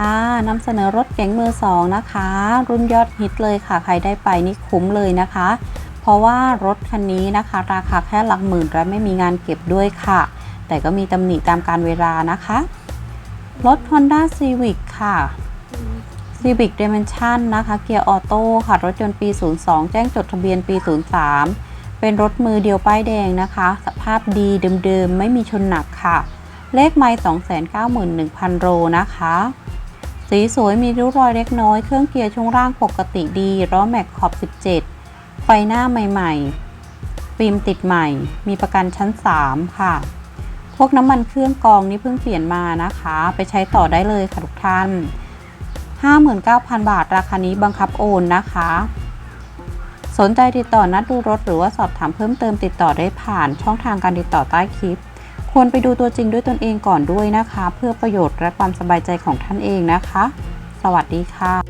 ค่ะนำเสนอรถเก๋งมือสองนะคะ รุ่นยอดฮิตเลยค่ะ ใครได้ไปนี่คุ้มเลยนะคะ เพราะว่ารถคันนี้นะคะ ราคาแค่หลักหมื่นและไม่มีงานเก็บด้วยค่ะ แต่ก็มีตำหนิตามการเวลานะคะ รถ Honda Civic ค่ะ Civic Dimension นะคะ เกียร์ออโต้ค่ะ รถยนต์ปี 02 แจ้งจดทะเบียนปี 03 เป็นรถมือเดียวป้ายแดงนะคะ สภาพดีเดิมๆ ไม่มีชนหนักค่ะ เลขไมล์291,000 โลนะคะ สีสวยมีริ้วรอยเล็กน้อย เครื่องเกียร์ช่วงล่างปกติดีล้อแม็กขอบ 17 ไฟหน้าใหม่ ๆ ฟิล์มติดใหม่ มีประกันชั้น 3 ค่ะ พวกน้ำมันเครื่องกองนี่เพิ่งเปลี่ยนมานะคะ ไปใช้ต่อได้เลยค่ะทุกท่าน 59,000 บาท ราคานี้บังคับโอนนะคะ สนใจติดต่อนัดดูรถหรือว่าสอบถามเพิ่มเติมติดต่อได้ผ่านช่องทางการติดต่อใต้คลิป ควรไปดูตัวจริงด้วยตนเองก่อนด้วยนะคะ เพื่อประโยชน์และความสบายใจของท่านเองนะคะ สวัสดีค่ะ